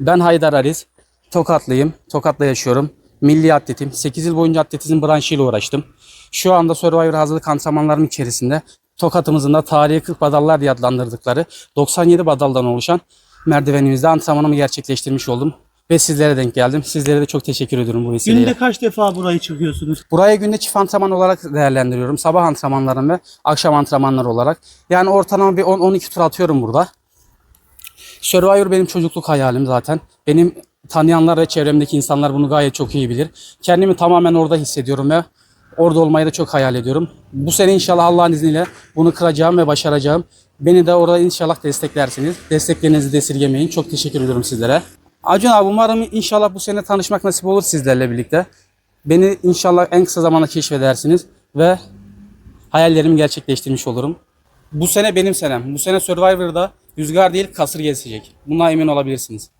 Ben Haydar Ariz. Tokatlıyım. Tokat'ta yaşıyorum. Milli atletim. 8 yıl boyunca atletizm branşıyla uğraştım. Şu anda Survivor hazırlık antrenmanlarım içerisinde Tokat'ımızın da tarihi 40 badallar diye adlandırdıkları 97 badaldan oluşan merdivenimizde antrenmanımı gerçekleştirmiş oldum. Ve sizlere denk geldim. Sizlere de çok teşekkür ediyorum bu vesileyle. Günde kaç defa burayı çıkıyorsunuz? Buraya günde çift antrenman olarak değerlendiriyorum. Sabah antrenmanlarım ve akşam antrenmanları olarak. Yani ortalama bir 10-12 tur atıyorum burada. Survivor benim çocukluk hayalim zaten. Benim tanıyanlar ve çevremdeki insanlar bunu gayet çok iyi bilir. Kendimi tamamen orada hissediyorum ve orada olmayı da çok hayal ediyorum. Bu sene inşallah Allah'ın izniyle bunu kıracağım ve başaracağım. Beni de orada inşallah desteklersiniz. Desteklerinizi de. Çok teşekkür ediyorum sizlere. Acun abi umarım inşallah bu sene tanışmak nasip olur sizlerle birlikte. Beni inşallah en kısa zamanda keşfedersiniz ve hayallerimi gerçekleştirmiş olurum. Bu sene benim senem. Bu sene Survivor'da rüzgar değil kasır gezecek. Buna emin olabilirsiniz.